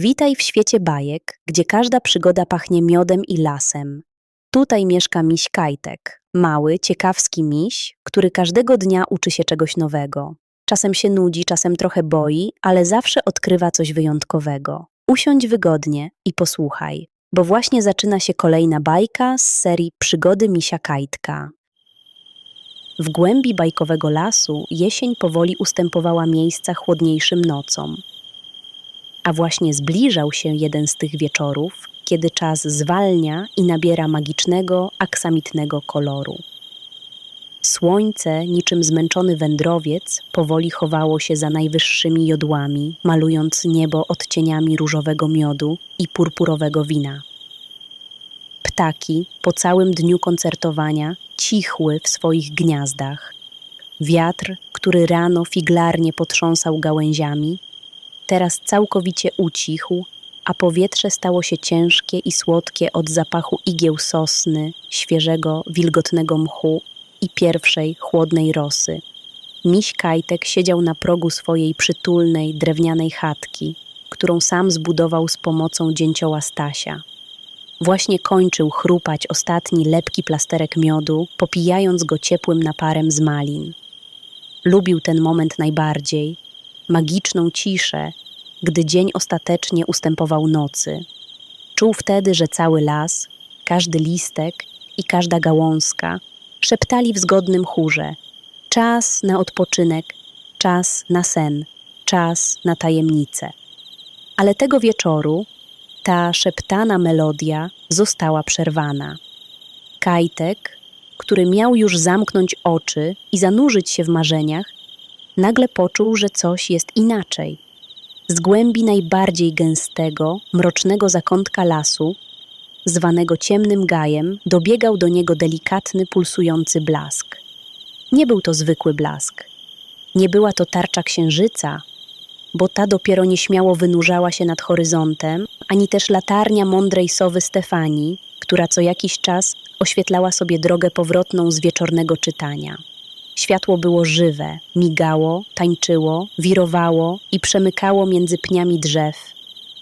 Witaj w świecie bajek, gdzie każda przygoda pachnie miodem i lasem. Tutaj mieszka miś Kajtek, mały, ciekawski miś, który każdego dnia uczy się czegoś nowego. Czasem się nudzi, czasem trochę boi, ale zawsze odkrywa coś wyjątkowego. Usiądź wygodnie i posłuchaj, bo właśnie zaczyna się kolejna bajka z serii Przygody misia Kajtka. W głębi bajkowego lasu jesień powoli ustępowała miejsca chłodniejszym nocom. A właśnie zbliżał się jeden z tych wieczorów, kiedy czas zwalnia i nabiera magicznego, aksamitnego koloru. Słońce, niczym zmęczony wędrowiec, powoli chowało się za najwyższymi jodłami, malując niebo odcieniami różowego miodu i purpurowego wina. Ptaki po całym dniu koncertowania cichły w swoich gniazdach. Wiatr, który rano figlarnie potrząsał gałęziami, teraz całkowicie ucichł, a powietrze stało się ciężkie i słodkie od zapachu igieł sosny, świeżego, wilgotnego mchu i pierwszej chłodnej rosy. Miś Kajtek siedział na progu swojej przytulnej, drewnianej chatki, którą sam zbudował z pomocą dzięcioła Stasia. Właśnie kończył chrupać ostatni lepki plasterek miodu, popijając go ciepłym naparem z malin. Lubił ten moment najbardziej, magiczną ciszę, gdy dzień ostatecznie ustępował nocy. Czuł wtedy, że cały las, każdy listek i każda gałązka szeptali w zgodnym chórze: Czas na odpoczynek, czas na sen, czas na tajemnicę. Ale tego wieczoru ta szeptana melodia została przerwana. Kajtek, który miał już zamknąć oczy i zanurzyć się w marzeniach, nagle poczuł, że coś jest inaczej. Z głębi najbardziej gęstego, mrocznego zakątka lasu, zwanego ciemnym gajem, dobiegał do niego delikatny, pulsujący blask. Nie był to zwykły blask. Nie była to tarcza księżyca, bo ta dopiero nieśmiało wynurzała się nad horyzontem, ani też latarnia mądrej sowy Stefanii, która co jakiś czas oświetlała sobie drogę powrotną z wieczornego czytania. Światło było żywe, migało, tańczyło, wirowało i przemykało między pniami drzew,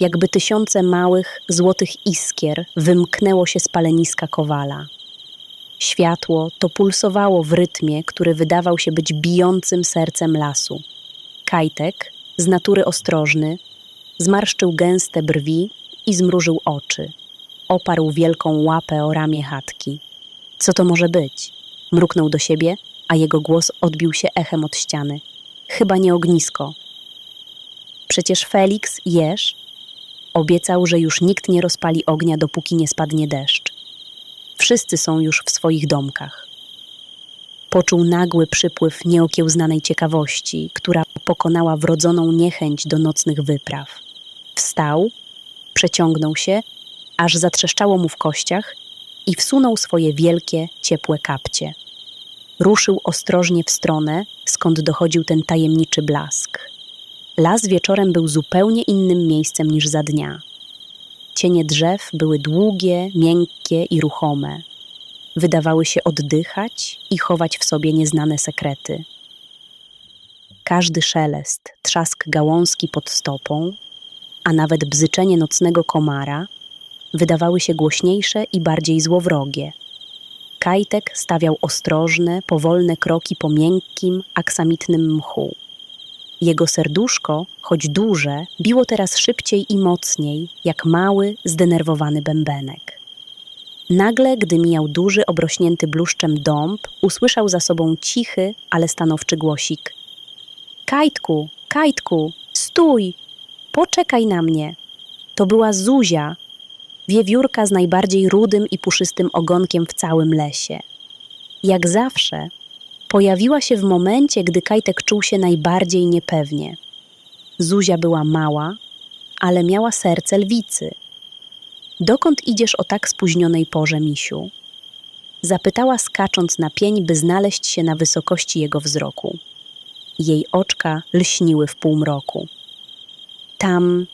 jakby tysiące małych, złotych iskier wymknęło się z paleniska kowala. Światło to pulsowało w rytmie, który wydawał się być bijącym sercem lasu. Kajtek, z natury ostrożny, zmarszczył gęste brwi i zmrużył oczy. Oparł wielką łapę o ramię chatki. Co to może być? Mruknął do siebie, a jego głos odbił się echem od ściany. Chyba nie ognisko. Przecież Felix, jesz, obiecał, że już nikt nie rozpali ognia, dopóki nie spadnie deszcz. Wszyscy są już w swoich domkach. Poczuł nagły przypływ nieokiełznanej ciekawości, która pokonała wrodzoną niechęć do nocnych wypraw. Wstał, przeciągnął się, aż zatrzeszczało mu w kościach i wsunął swoje wielkie, ciepłe kapcie. Ruszył ostrożnie w stronę, skąd dochodził ten tajemniczy blask. Las wieczorem był zupełnie innym miejscem niż za dnia. Cienie drzew były długie, miękkie i ruchome. Wydawały się oddychać i chować w sobie nieznane sekrety. Każdy szelest, trzask gałązki pod stopą, a nawet bzyczenie nocnego komara wydawały się głośniejsze i bardziej złowrogie. Kajtek stawiał ostrożne, powolne kroki po miękkim, aksamitnym mchu. Jego serduszko, choć duże, biło teraz szybciej i mocniej, jak mały, zdenerwowany bębenek. Nagle, gdy mijał duży, obrośnięty bluszczem dąb, usłyszał za sobą cichy, ale stanowczy głosik. Kajtku, Kajtku, stój! Poczekaj na mnie! To była Zuzia, wiewiórka z najbardziej rudym i puszystym ogonkiem w całym lesie. Jak zawsze, pojawiła się w momencie, gdy Kajtek czuł się najbardziej niepewnie. Zuzia była mała, ale miała serce lwicy. Dokąd idziesz o tak spóźnionej porze, misiu? Zapytała skacząc na pień, by znaleźć się na wysokości jego wzroku. Jej oczka lśniły w półmroku. Tam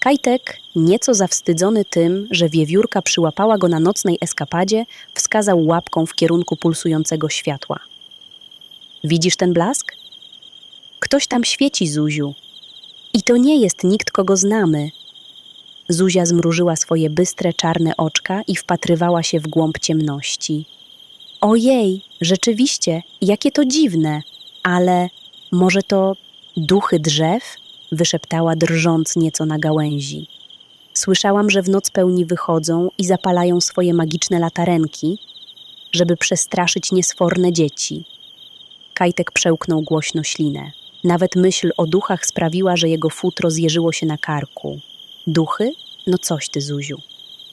Kajtek, nieco zawstydzony tym, że wiewiórka przyłapała go na nocnej eskapadzie, wskazał łapką w kierunku pulsującego światła. Widzisz ten blask? Ktoś tam świeci, Zuziu. I to nie jest nikt, kogo znamy. Zuzia zmrużyła swoje bystre, czarne oczka i wpatrywała się w głąb ciemności. Ojej, rzeczywiście, jakie to dziwne, ale może to duchy drzew? Wyszeptała drżąc nieco na gałęzi. Słyszałam, że w noc pełni wychodzą i zapalają swoje magiczne latarenki, żeby przestraszyć niesforne dzieci. Kajtek przełknął głośno ślinę. Nawet myśl o duchach sprawiła, że jego futro zjeżyło się na karku. Duchy? No coś ty, Zuziu.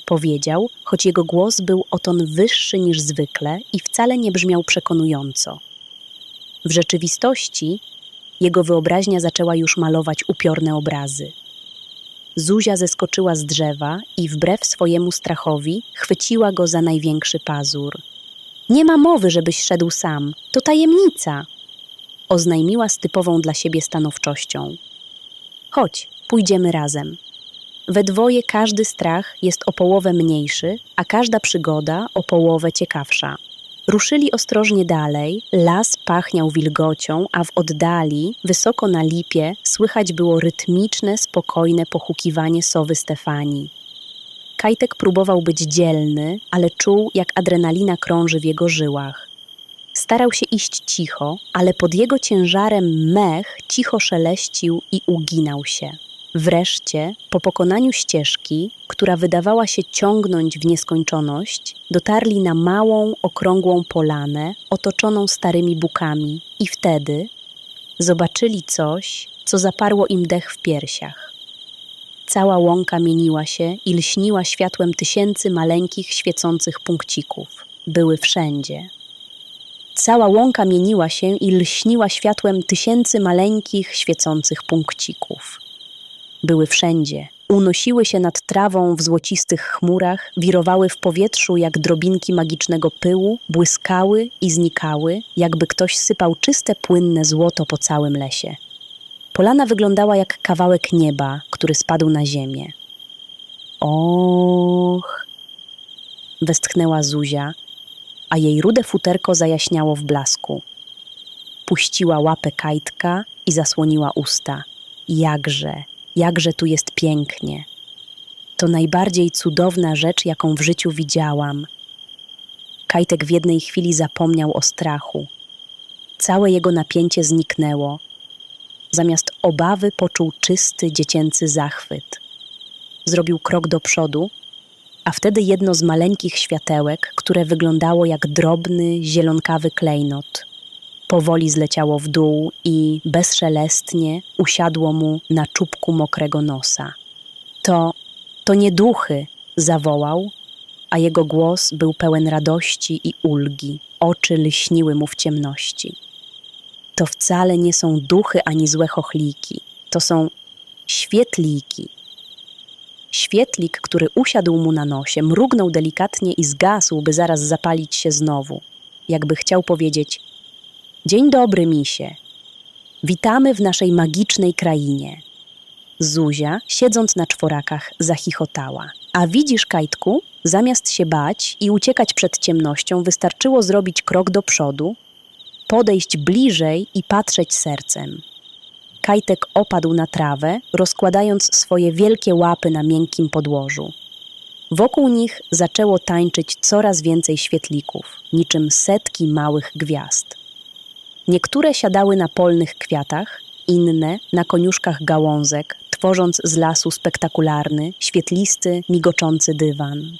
Powiedział, choć jego głos był o ton wyższy niż zwykle i wcale nie brzmiał przekonująco. W rzeczywistości jego wyobraźnia zaczęła już malować upiorne obrazy. Zuzia zeskoczyła z drzewa i wbrew swojemu strachowi chwyciła go za największy pazur. Nie ma mowy, żebyś szedł sam. To tajemnica. Oznajmiła z typową dla siebie stanowczością. Chodź, pójdziemy razem. We dwoje każdy strach jest o połowę mniejszy, a każda przygoda o połowę ciekawsza. Ruszyli ostrożnie dalej, las pachniał wilgocią, a w oddali, wysoko na lipie, słychać było rytmiczne, spokojne pochukiwanie sowy Stefanii. Kajtek próbował być dzielny, ale czuł, jak adrenalina krąży w jego żyłach. Starał się iść cicho, ale pod jego ciężarem mech cicho szeleścił i uginał się. Wreszcie, po pokonaniu ścieżki, która wydawała się ciągnąć w nieskończoność, dotarli na małą, okrągłą polanę otoczoną starymi bukami i wtedy zobaczyli coś, co zaparło im dech w piersiach. Cała łąka mieniła się i lśniła światłem tysięcy maleńkich, świecących punkcików. Były wszędzie. Cała łąka mieniła się i lśniła światłem tysięcy maleńkich, świecących punkcików. Były wszędzie. Unosiły się nad trawą w złocistych chmurach, wirowały w powietrzu jak drobinki magicznego pyłu, błyskały i znikały, jakby ktoś sypał czyste, płynne złoto po całym lesie. Polana wyglądała jak kawałek nieba, który spadł na ziemię. Och! westchnęła Zuzia, a jej rude futerko zajaśniało w blasku. Puściła łapę kajtka i zasłoniła usta. Jakże, jakże tu jest pięknie. To najbardziej cudowna rzecz, jaką w życiu widziałam. Kajtek w jednej chwili zapomniał o strachu. Całe jego napięcie zniknęło. Zamiast obawy poczuł czysty, dziecięcy zachwyt. Zrobił krok do przodu, a wtedy jedno z maleńkich światełek, które wyglądało jak drobny, zielonkawy klejnot, powoli zleciało w dół i bezszelestnie usiadło mu na czubku mokrego nosa. To, to nie duchy, zawołał, a jego głos był pełen radości i ulgi, oczy lśniły mu w ciemności. To wcale nie są duchy ani złe chochliki, to są świetliki. Świetlik, który usiadł mu na nosie, mrugnął delikatnie i zgasł, by zaraz zapalić się znowu, jakby chciał powiedzieć: Dzień dobry, misie. Witamy w naszej magicznej krainie. Zuzia, siedząc na czworakach, zachichotała. A widzisz, Kajtku, zamiast się bać i uciekać przed ciemnością, wystarczyło zrobić krok do przodu, podejść bliżej i patrzeć sercem. Kajtek opadł na trawę, rozkładając swoje wielkie łapy na miękkim podłożu. Wokół nich zaczęło tańczyć coraz więcej świetlików, niczym setki małych gwiazd. Niektóre siadały na polnych kwiatach, inne na koniuszkach gałązek, tworząc z lasu spektakularny, świetlisty, migoczący dywan.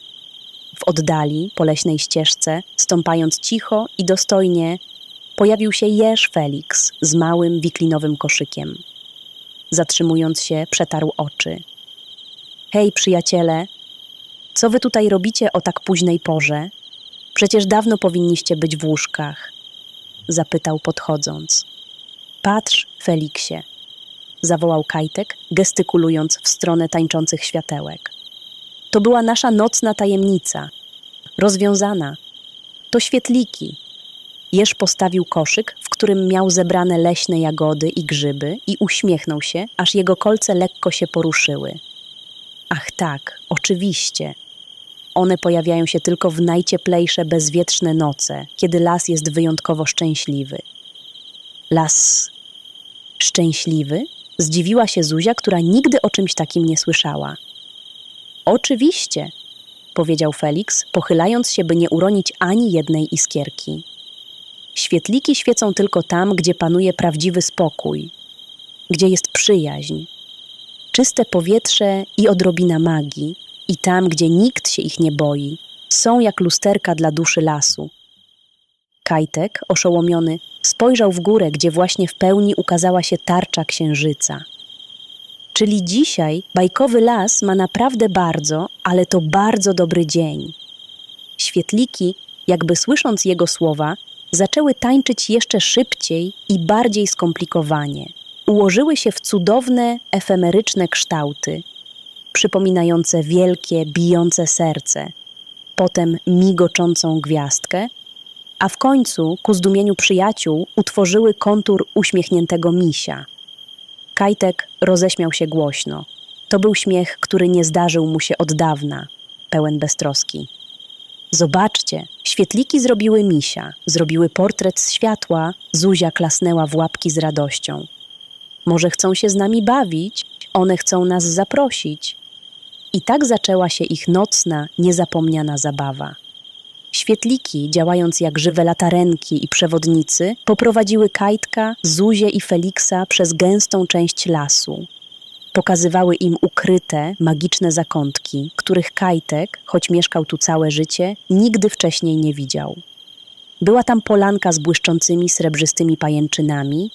W oddali, po leśnej ścieżce, stąpając cicho i dostojnie, pojawił się jeż Felix z małym, wiklinowym koszykiem. Zatrzymując się, przetarł oczy. Hej, przyjaciele, co wy tutaj robicie o tak późnej porze? Przecież dawno powinniście być w łóżkach zapytał podchodząc. Patrz, Feliksie, zawołał Kajtek, gestykulując w stronę tańczących światełek. To była nasza nocna tajemnica. Rozwiązana. To świetliki. Jeż postawił koszyk, w którym miał zebrane leśne jagody i grzyby i uśmiechnął się, aż jego kolce lekko się poruszyły. Ach tak, oczywiście, one pojawiają się tylko w najcieplejsze, bezwietrzne noce, kiedy las jest wyjątkowo szczęśliwy. Las szczęśliwy? Zdziwiła się Zuzia, która nigdy o czymś takim nie słyszała. Oczywiście, powiedział Felix, pochylając się, by nie uronić ani jednej iskierki. Świetliki świecą tylko tam, gdzie panuje prawdziwy spokój, gdzie jest przyjaźń, czyste powietrze i odrobina magii, i tam, gdzie nikt się ich nie boi, są jak lusterka dla duszy lasu. Kajtek, oszołomiony, spojrzał w górę, gdzie właśnie w pełni ukazała się tarcza księżyca. Czyli dzisiaj bajkowy las ma naprawdę bardzo, ale to bardzo dobry dzień. Świetliki, jakby słysząc jego słowa, zaczęły tańczyć jeszcze szybciej i bardziej skomplikowanie. Ułożyły się w cudowne, efemeryczne kształty, przypominające wielkie, bijące serce, potem migoczącą gwiazdkę, a w końcu, ku zdumieniu przyjaciół, utworzyły kontur uśmiechniętego misia. Kajtek roześmiał się głośno. To był śmiech, który nie zdarzył mu się od dawna, pełen beztroski. Zobaczcie, świetliki zrobiły misia, zrobiły portret z światła, Zuzia klasnęła w łapki z radością. Może chcą się z nami bawić, one chcą nas zaprosić. I tak zaczęła się ich nocna, niezapomniana zabawa. Świetliki, działając jak żywe latarenki i przewodnicy, poprowadziły Kajtka, Zuzię i Feliksa przez gęstą część lasu. Pokazywały im ukryte, magiczne zakątki, których Kajtek, choć mieszkał tu całe życie, nigdy wcześniej nie widział. Była tam polanka z błyszczącymi srebrzystymi pajęczynami,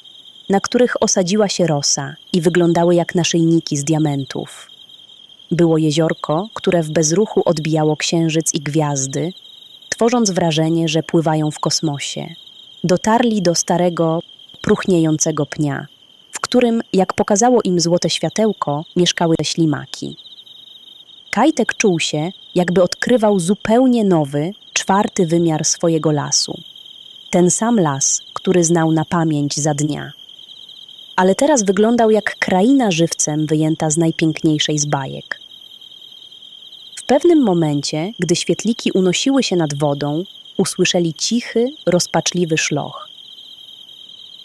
na których osadziła się rosa i wyglądały jak naszyjniki z diamentów. Było jeziorko, które w bezruchu odbijało księżyc i gwiazdy, tworząc wrażenie, że pływają w kosmosie. Dotarli do starego, próchniejącego pnia, w którym, jak pokazało im złote światełko, mieszkały ślimaki. Kajtek czuł się, jakby odkrywał zupełnie nowy, czwarty wymiar swojego lasu. Ten sam las, który znał na pamięć za dnia. Ale teraz wyglądał jak kraina żywcem wyjęta z najpiękniejszej z bajek. Pewnym momencie, gdy świetliki unosiły się nad wodą, usłyszeli cichy, rozpaczliwy szloch.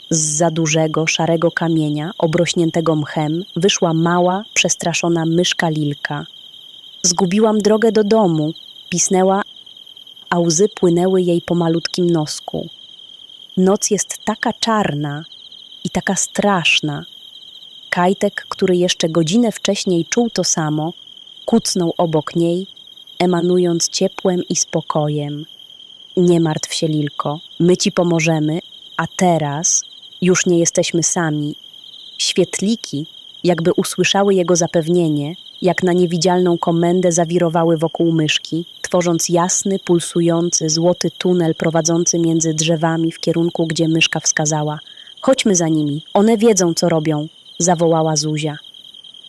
Z za dużego, szarego kamienia, obrośniętego mchem, wyszła mała, przestraszona myszka Lilka. Zgubiłam drogę do domu, pisnęła, a łzy płynęły jej po malutkim nosku. Noc jest taka czarna i taka straszna. Kajtek, który jeszcze godzinę wcześniej czuł to samo, kucnął obok niej, emanując ciepłem i spokojem. Nie martw się, Lilko, my ci pomożemy, a teraz już nie jesteśmy sami. Świetliki, jakby usłyszały jego zapewnienie, jak na niewidzialną komendę zawirowały wokół myszki, tworząc jasny, pulsujący, złoty tunel prowadzący między drzewami w kierunku, gdzie myszka wskazała. Chodźmy za nimi, one wiedzą, co robią, zawołała Zuzia.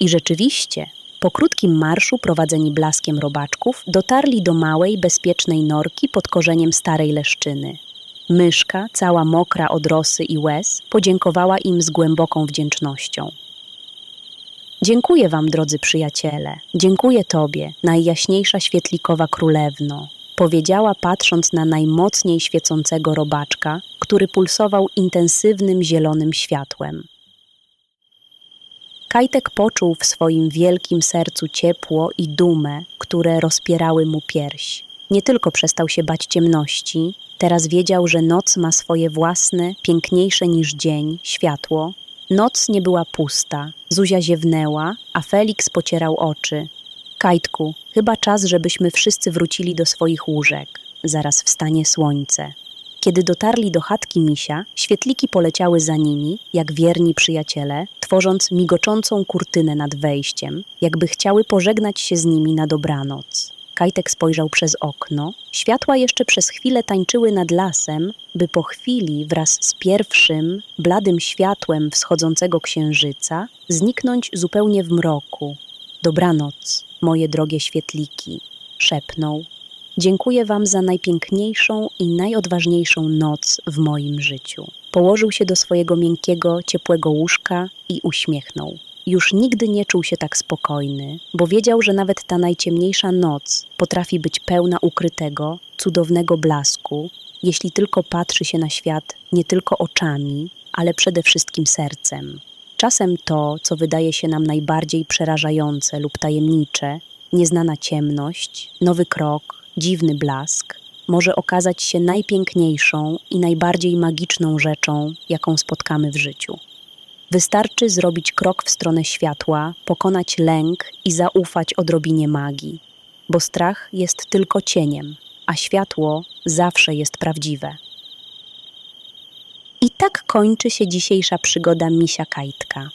I rzeczywiście, po krótkim marszu, prowadzeni blaskiem robaczków, dotarli do małej, bezpiecznej norki pod korzeniem starej leszczyny. Myszka, cała mokra od rosy i łez, podziękowała im z głęboką wdzięcznością. Dziękuję wam, drodzy przyjaciele, dziękuję tobie, najjaśniejsza świetlikowa królewno, powiedziała patrząc na najmocniej świecącego robaczka, który pulsował intensywnym zielonym światłem. Kajtek poczuł w swoim wielkim sercu ciepło i dumę, które rozpierały mu pierś. Nie tylko przestał się bać ciemności, teraz wiedział, że noc ma swoje własne, piękniejsze niż dzień, światło. Noc nie była pusta. Zuzia ziewnęła, a Felix pocierał oczy. Kajtku, chyba czas, żebyśmy wszyscy wrócili do swoich łóżek. Zaraz wstanie słońce. Kiedy dotarli do chatki misia, świetliki poleciały za nimi, jak wierni przyjaciele, tworząc migoczącą kurtynę nad wejściem, jakby chciały pożegnać się z nimi na dobranoc. Kajtek spojrzał przez okno. Światła jeszcze przez chwilę tańczyły nad lasem, by po chwili wraz z pierwszym, bladym światłem wschodzącego księżyca zniknąć zupełnie w mroku. Dobranoc, moje drogie świetliki, szepnął. Dziękuję Wam za najpiękniejszą i najodważniejszą noc w moim życiu. Położył się do swojego miękkiego, ciepłego łóżka i uśmiechnął. Już nigdy nie czuł się tak spokojny, bo wiedział, że nawet ta najciemniejsza noc potrafi być pełna ukrytego, cudownego blasku, jeśli tylko patrzy się na świat nie tylko oczami, ale przede wszystkim sercem. Czasem to, co wydaje się nam najbardziej przerażające lub tajemnicze, nieznana ciemność, nowy krok, dziwny blask może okazać się najpiękniejszą i najbardziej magiczną rzeczą, jaką spotkamy w życiu. Wystarczy zrobić krok w stronę światła, pokonać lęk i zaufać odrobinie magii, bo strach jest tylko cieniem, a światło zawsze jest prawdziwe. I tak kończy się dzisiejsza przygoda misia Kajtka.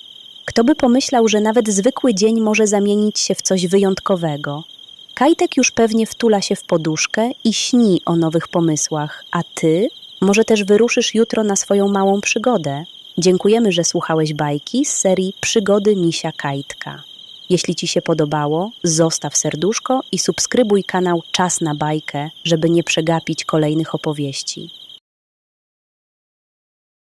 Kto by pomyślał, że nawet zwykły dzień może zamienić się w coś wyjątkowego? Kajtek już pewnie wtula się w poduszkę i śni o nowych pomysłach, a ty może też wyruszysz jutro na swoją małą przygodę. Dziękujemy, że słuchałeś bajki z serii Przygody Misia Kajtka. Jeśli Ci się podobało, zostaw serduszko i subskrybuj kanał Czas na bajkę, żeby nie przegapić kolejnych opowieści.